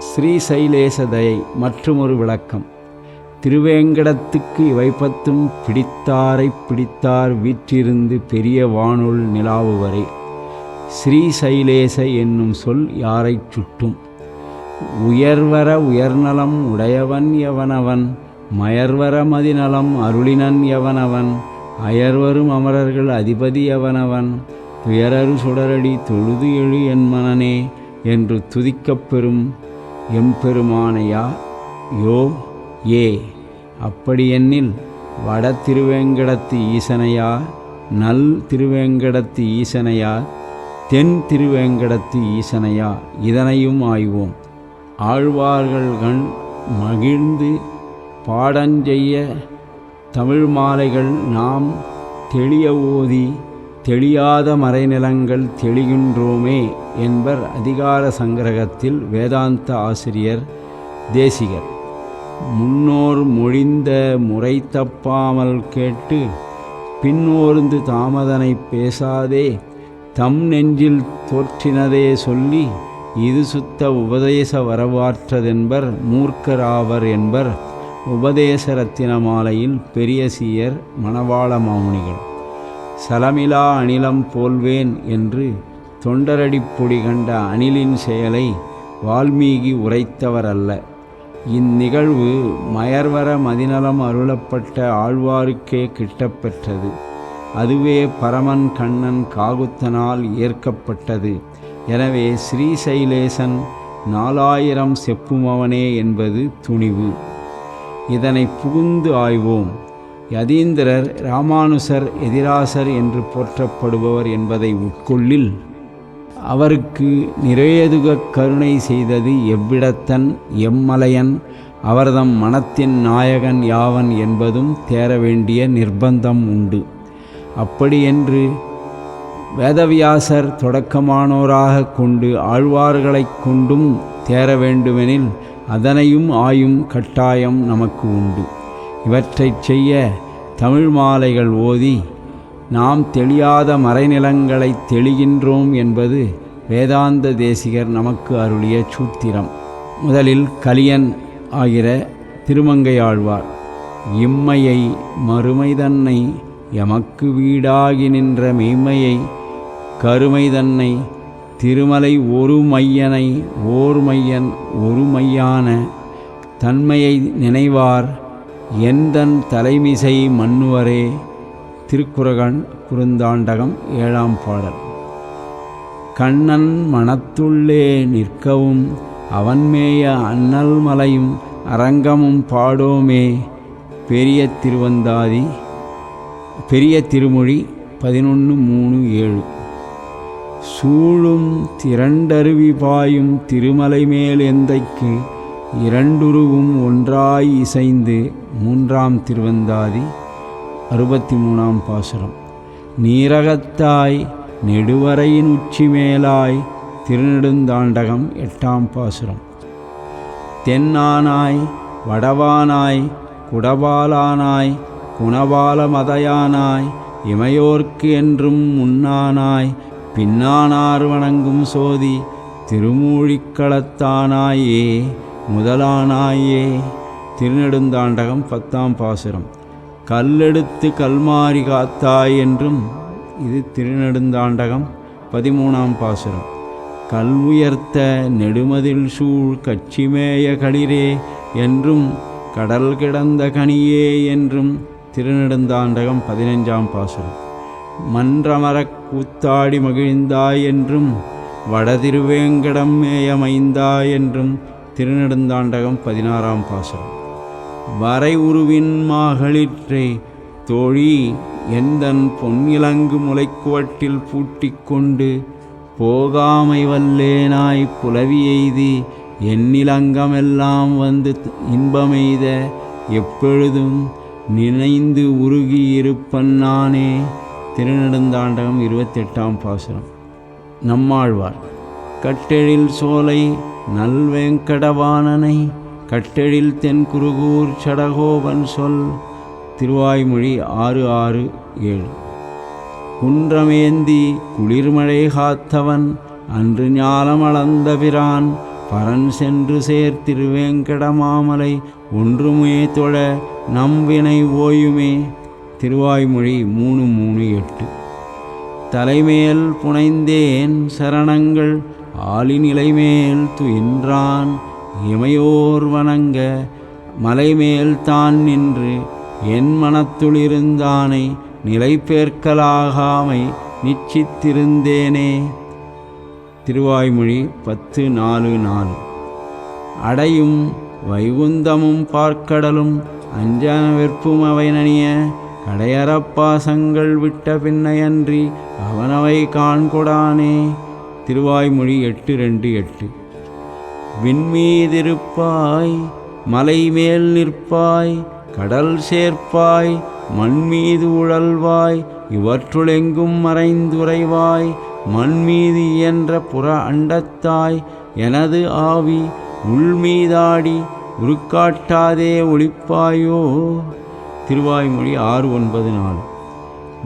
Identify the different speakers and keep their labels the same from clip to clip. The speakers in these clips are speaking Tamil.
Speaker 1: ஸ்ரீசைலேசதயை மற்றுமொரு விளக்கம். திருவேங்கடத்துக்கு இவை பத்தும் பிடித்தாரை பிடித்தார் வீற்றிருந்து பெரிய வானுள் நிலாவுவரை. ஸ்ரீசைலேச என்னும் சொல் யாரைச் சுட்டும்? உயர்வர உயர்நலம் உடையவன் எவனவன்? மயர்வர மதிநலம் அருளினன் எவனவன்? அயர்வரும் அமரர்கள் அதிபதி எவனவன்? துயரரு சுடரடி தொழுது எழு என் மனனே என்று துதிக்கப்பெறும் எம்பெருமானையா? யோ ஏ அப்படியென்னில் வட திருவேங்கடத்து ஈசனையா? நல் திருவேங்கடத்து ஈசனையா? தென் திருவேங்கடத்து ஈசனையா? இதனையும் ஆய்வோம். ஆழ்வார்கள் கண் மகிழ்ந்து பாடஞ்செய்ய தமிழ் மாலைகள் நாம் தெளிய ஓதி தெளியாத மறைநிலங்கள் தெளிகின்றோமே என்பர் அதிகார சங்கிரகத்தில் வேதாந்த ஆசிரியர் தேசிகர். முன்னோர் மொழிந்த முறை தப்பாமல் கேட்டு பின்னோர்ந்து தாமதனை பேசாதே தம் நெஞ்சில் தோற்றினதே சொல்லி இது சுத்த உபதேச வரவாற்றதென்பர் மூர்க்கராவர் என்பர் உபதேச ரத்தின மாலையில் பெரியசியர் மணவாள மாமுனிகள். சலமிலா அணிலம் போல்வேன் என்று தொண்டரடிப்பொடி கண்ட அணிலின் செயலை வால்மீகி உரைத்தவர் அல்ல இந்நிகழ்வு மயர்வர மதிநலம் அருளப்பட்ட ஆழ்வாருக்கே கிட்டப்பெற்றது. அதுவே பரமன் கண்ணன் காகுத்தனால் ஏற்கப்பட்டது. எனவே ஸ்ரீசைலேசன் நாலாயிரம் செப்புமவனே என்பது துணிவு. இதனை புகுந்து ஆய்வோம். யதீந்திரர் ராமானுசர் எதிராசர் என்று போற்றப்படுபவர் என்பதை உட்கொள்ளில் அவருக்கு நிறையதுகக் கருணை செய்தது எவ்விடத்தன் எம்மலையன் அவர்தம் மனத்தின் நாயகன் யாவன் என்பதும் தேர வேண்டிய நிர்பந்தம் உண்டு. அப்படியென்று வேதவியாசர் தொடக்கமானோராக கொண்டு ஆழ்வார்களைக் கொண்டும் தேர வேண்டுமெனில் அதனையும் ஆயும் கட்டாயம் நமக்கு உண்டு. இவற்றைச் செய்ய தமிழ் மாலைகள் ஓதி நாம் தெளியாத மறைநிலங்களை தெளிகின்றோம் என்பது வேதாந்த தேசிகர் நமக்கு அருளிய சூத்திரம். முதலில் கலியன் ஆகிற திருமங்கையாழ்வார் இம்மையை மறுமை தன்னை எமக்கு வீடாகி நின்ற மெய்மையை கருமை தன்னை திருமலை ஒரு மையனை ஓர் மையன் ஒரு மையான தன்மையை நினைவார் எந்தன் தலைமிசை மன்னுவரே? திருக்குறகன் குறுந்தாண்டகம் ஏழாம் பாடல். கண்ணன் மனத்துள்ளே நிற்கவும் அவன்மேய அண்ணல் மலையும் அரங்கமும் பாடோமே பெரிய திருவந்தாதி பெரிய திருமொழி பதினொன்று மூணு ஏழு. சூழும் திரண்டருவி பாயும் திருமலை மேல் எந்தைக்கு இரண்டுருவும் ஒன்றாய் இசைந்து மூன்றாம் திருவந்தாதி அறுபத்தி மூணாம் பாசுரம். நீரகத்தாய் நெடுவரையின் உச்சி மேலாய் திருநெடுந்தாண்டகம் எட்டாம் பாசுரம். தென்னானாய் வடவானாய் குடவாலானாய் குணவால மதையானாய் இமையோர்க்கு என்றும் முன்னானாய் பின்னானார் வணங்கும் சோதி திருமூழிக்களத்தானாயே முதலானாயே திருநெடுந்தாண்டகம் பத்தாம் பாசுரம். கல்லெடுத்து கல்மாறி காத்தாய் என்றும் இது திருநெடுந்தாண்டகம் பதிமூணாம் பாசுரம். கல் உயர்த்த நெடுமதில் சூழ் கட்சிமேய களிரே என்றும் கடல் கிடந்த கனியே என்றும் திருநெடுந்தாண்டகம் பதினஞ்சாம் பாசுரம். மன்றமரக் கூத்தாடி மகிழ்ந்தாய் என்றும் வடதிருவேங்கடம் மேயமைந்தாய் என்றும் திருநெடுந்தாண்டகம் பதினாறாம் பாசம் வரை உருவின் மகளிற்றை தோழி எந்தன் பொன்னிலங்கு முளைக்குவட்டில் பூட்டி கொண்டு போகாமை வல்லேனாய் புலவி எய்தி எண்ணிலங்கமெல்லாம் வந்து இன்பமெய்த எப்பொழுதும் நினைந்து உருகி இருப்பன் நானே. திருநெடுந்தாண்டகம் இருபத்தெட்டாம் பாசுரம். நம்மாழ்வார். கட்டெழில் சோலை நல்வேங்கடவானனை கட்டெழில் தென்குருகூர் சடகோபன் சொல் திருவாய்மொழி ஆறு ஆறு ஏழு. குன்றமேந்தி குளிர்மழை காத்தவன் அன்று ஞாலமளந்த பிரான் பரன் சென்று சேர் திருவேங்கடமாமலை ஒன்றுமே தொழ நம்வினை ஓயுமே திருவாய்மொழி மூணு மூணு எட்டு. தலைமேல் புனைந்தேன் சரணங்கள் ஆளிநிலைமேல் துயின்றான் இமையோர் வணங்க மலைமேல் தான் நின்று என் மனத்துளிருந்தானை நிலைபேர்க்கலாகாமை நிச்சித்திருந்தேனே. திருவாய்மொழி பத்து நாலு நாலு. அடையும் வைகுந்தமும் பார்க்கடலும் அஞ்சன வெற்பும் அவை நனிய கடையறப்பாசங்கள் விட்ட பின்னையன்றி அவனவை காண்கொடானே. திருவாய்மொழி எட்டு ரெண்டு எட்டு. விண்மீதிருப்பாய் மலை மேல் நிற்பாய் கடல் சேர்ப்பாய் மண்மீது உழல்வாய் இவற்றுளெங்கும் மறைந்துரைவாய் மண்மீது இயன்ற புற அண்டத்தாய் எனது ஆவி உள்மீதாடி உருக்காட்டாதே ஒளிப்பாயோ? திருவாய்மொழி ஆறு ஒன்பது நாலு.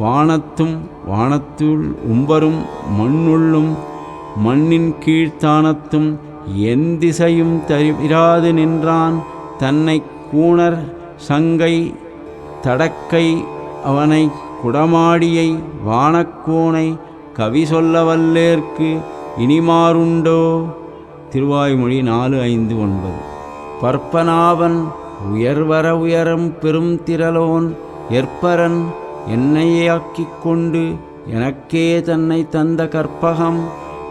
Speaker 1: வானத்தும் வானத்துள் உம்பரும் மண்ணுள்ளும் மண்ணின் கீழ்த்தானத்தும் என் திசையும் தவிராது நின்றான் தன்னை கூணர் சங்கை தடக்கை அவனை குடமாடியை வானக்கோனை கவி சொல்ல வல்லேற்கு இனிமாறுண்டோ? திருவாய்மொழி நாலு ஐந்து ஒன்பது. பற்பனாவன் உயர்வர உயரம் பெரும் திரளோன் எற்பரன் என்னையாக்கிக் கொண்டு எனக்கே தன்னை தந்த கற்பகம்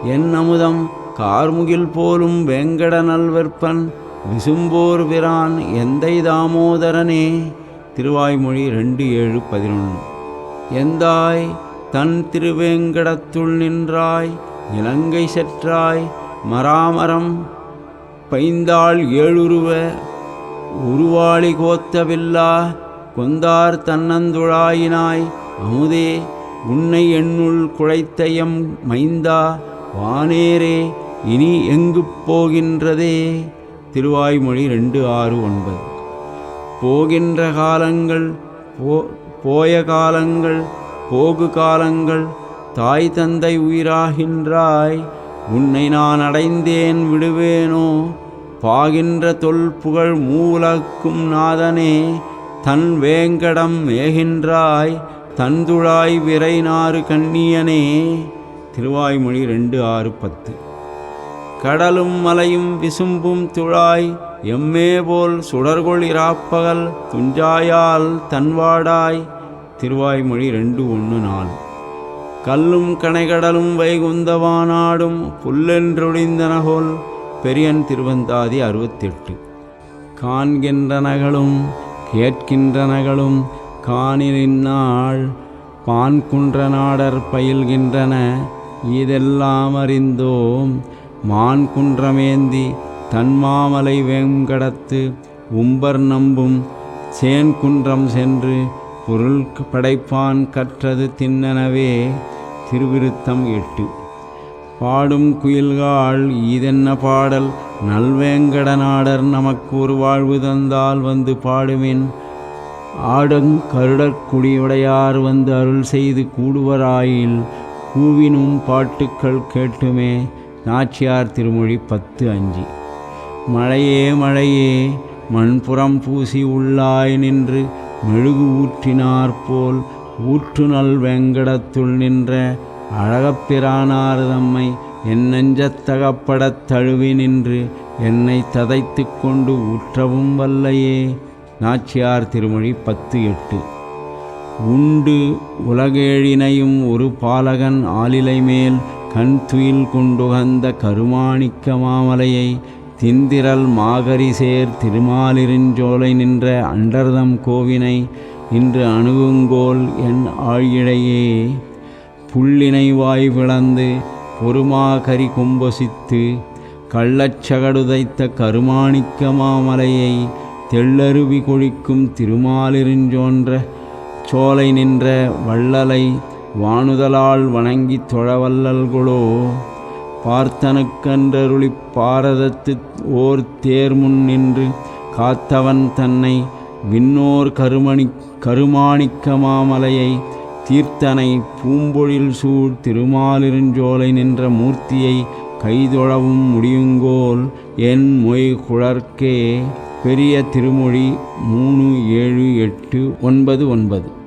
Speaker 1: என் அமுதம் கார்முகில் போலும் வேங்கட நல்வற்பன் விசும்போர் பிரான் எந்தை தாமோதரனே? திருவாய்மொழி ரெண்டு ஏழு பதினொன்று. எந்தாய் தன் திருவேங்கடத்துள் நின்றாய்? இலங்கை செற்றாய்? மராமரம் பைந்தாள் ஏழுருவ? உருவாளி கோத்தவில்லா? கொந்தார் தன்னந்துழாயினாய்? அமுதே உன்னை எண்ணுள் குழைத்தயம் மைந்தா? வானேரே இனி எங்கு போகின்றதே? திருவாய்மொழி ரெண்டு ஆறு ஒன்பது. போகின்ற காலங்கள் போ போய காலங்கள் போகு காலங்கள் தாய் தந்தை உயிராகின்றாய். உன்னை நான் அடைந்தேன் விடுவேனோ? பாகின்ற தொல் புகழ் மூலக்கும் நாதனே தன் வேங்கடம் மேகின்றாய். தந்துழாய் விரைநாறு கண்ணியனே. திருவாய்மொழி ரெண்டு ஆறு பத்து. கடலும் மலையும் விசும்பும் துழாய் எம்மே போல் சுடர்கொள் இராப்பகல் துஞ்சாயால் தன்வாடாய். திருவாய்மொழி ரெண்டு ஒன்று நாலு. கல்லும் கனைகடலும் வைகுந்தவானாடும் புல்லென்றொழிந்தனகோல் பெரியன் திருவந்தாதி அறுபத்தெட்டு. காண்கின்றனகளும் கேட்கின்றனகளும் காணினாள் பான்குன்ற நாடர் பயில்கின்றன. இதெல்லாம் அறிந்தோம் மான் குன்றமேந்தி தன்மாமலை வேங்கடத்து உம்பர் நம்பும் சேன் குன்றம் சென்று பொருள் படைப்பான் கற்றது தின்னனவே. திருவிருத்தம் எட்டு. பாடும் குயில்கால் இதென்ன பாடல் நல்வேங்கடநாடர் நமக்கு ஒரு வாழ்வு தந்தால் வந்து பாடுவேன் ஆடங் கருடற்குடியுடையார் வந்து அருள் செய்து கூடுவராயில் கூவினும் பாட்டுக்கள் கேட்டுமே. நாச்சியார் திருமொழி பத்து அஞ்சு. மழையே மழையே மண்புறம் பூசி உள்ளாய் நின்று மெழுகு ஊற்றினாற்போல் ஊற்று நல் வெங்கடத்துள் நின்ற அழகப்பிரானார் தம்மை என் நெஞ்சத்தகப்படத் தழுவி நின்று என்னை ததைத்து கொண்டு ஊற்றவும் வல்லையே. நாச்சியார் திருமொழி பத்து எட்டு. உண்டு உலகேழினையும் ஒரு பாலகன் ஆளிலை மேல் கண் துயில் கொண்டுகந்த கருமாணிக்க மாமலையை திந்திரல் மாகரிசேர் திருமாலிருஞ்சோலை நின்ற அண்டர்தம் கோவினை இன்று அணுகுங்கோல் என் ஆழிழையே புள்ளினை வாய் பிளந்து பொறுமாகரி கும்பசித்து கள்ளச்சகடுதைத்த கருமாணிக்க மாமலையை தெள்ளருவி கொழிக்கும் திருமாலிருஞ்சோன்ற சோலை நின்ற வள்ளலை வானுதலால் வணங்கித் தொழவல்லல்களோ பார்த்தனுக்கன்றருளி பாரதத்து ஓர் தேர்முன் நின்று காத்தவன் தன்னை விண்ணோர் கருமணி கருமாணிக்க மாமலையை தீர்த்தனை பூம்பொழில் சூழ் திருமாலிருஞ்சோலை நின்ற மூர்த்தியை கைதொழவும் முடியுங்கோல் என் மொய் குழற்கே பெரிய திருமொழி மூணு ஏழு எட்டு ஒன்பது ஒன்பது.